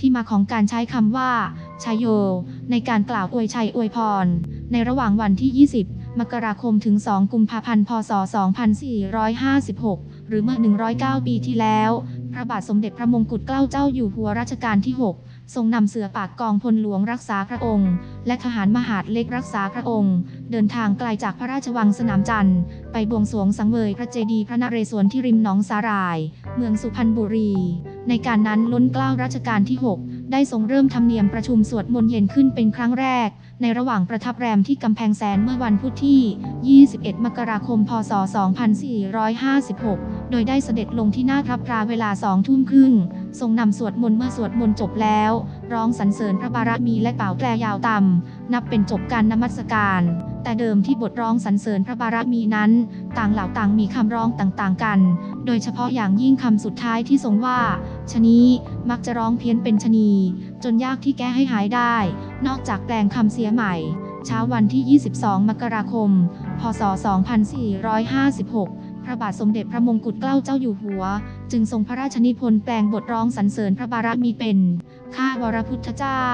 ที่มาของการใช้คำว่าชายโย ในการกล่าวอวยชัยอวยพร ในระหว่างวันที่ 20 มกราคมถึง 2 กุมภาพันธ์ พศ 2456 หรือเมื่อ 109 ปีที่แล้ว พระบาทสมเด็จพระมงกุฎเกล้าเจ้าอยู่หัวรัชกาลที่ 6ทรงนำเสือปากกองพลหลวงรักษาพระองค์ และทหารมหาดเล็กรักษาพระองค์ เดินทางไกลจากพระราชวังสนามจันทร์ ไปบวงสรวงสังเวยพระเจดีย์พระนเรศวรที่ริมหนองสาหร่าย เมืองสุพรรณบุรี ในการนั้นล้นเกล้ารัชกาลที่ 6 ได้ทรงเริ่มธรรมเนียมประชุมสวดมนต์เย็นขึ้นเป็นครั้งแรก ในระหว่างประทับแรมที่กำแพงแสนเมื่อวันพุธที่ 21 มกราคม พศ 2456 โดยได้เสด็จลงที่หน้าพระพราเวลาสองทุ่มครึ่ง ทรงนำสวดมนต์เมื่อสวดมนต์จบแล้ว ร้องสรรเสริญพระบารมีและเป่าแตรยาวต่ำนับเป็นจบการนมัสการ แต่เดิมที่บทร้องสรรเสริญพระบารมีนั้น ต่างเหล่าต่างมีคำร้องต่างๆกัน โดยเฉพาะอย่างยิ่งคำสุดท้ายที่ทรงว่าชะนี้มักจะร้องเพี้ยนเป็นชะนี จนยากที่แก้ให้หายได้ นอกจากแปลงคำเสียใหม่เช้าวันที่ 22 มกราคม พศ 2456 พระบาทสมเด็จพระมงกุฎเกล้าเจ้าอยู่หัว จึงทรงพระราชนิพนธ์แปลงบทร้องสรรเสริญพระบารมีเป็น ข้าวรพุทธเจ้า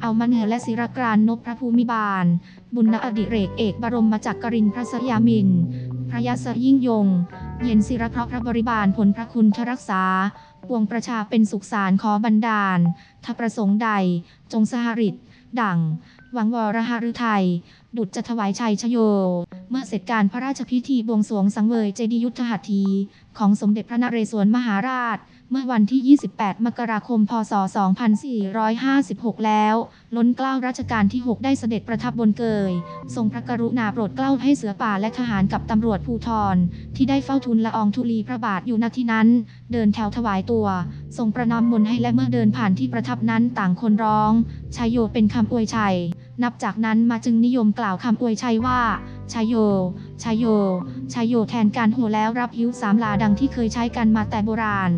เอามาเหนือและศิรกรานนพพระภูมิบาล บุญอดิเรกเอกบรมมาจักกรินพระสยามิน พระยศยิ่งยง เย็นศิรเพราะพระบริบาลผลพระคุณทรักษา ปวงประชาเป็นสุขสารขอบันดาล ถ้าประสงค์ใด จงสหริตดัง หวังวรหฤทัยดุจจะถวายชัยชโย เมื่อเสร็จการพระราชพิธีบวงสรวงสังเวยเจดียุทธหัตถี ของสมเด็จพระนเรศวรมหาราช เมื่อวันที่ 28 มกราคม พศ 2456 แล้ว ล้นเกล้ารัชกาลที่ 6 ได้เสด็จประทับบนเกย ทรงพระกรุณาโปรดเกล้าให้เสือป่าและทหารกับตำรวจภูธร ที่ได้เฝ้าทูลละอองธุลีพระบาทอยู่ณที่นั้น เดินแถวถวายตัว ทรงประนามมนให้และเมื่อเดินผ่านที่ประทับนั้นต่างคนร้องชายโยเป็นคำอวยชัยนับจากนั้นมาจึงนิยมกล่าวคำอวยชัยว่าชายโยชายโยชายโยแทนการโหแล้วรับหิ้วสามลาดังที่เคยใช้กันมาแต่โบราณ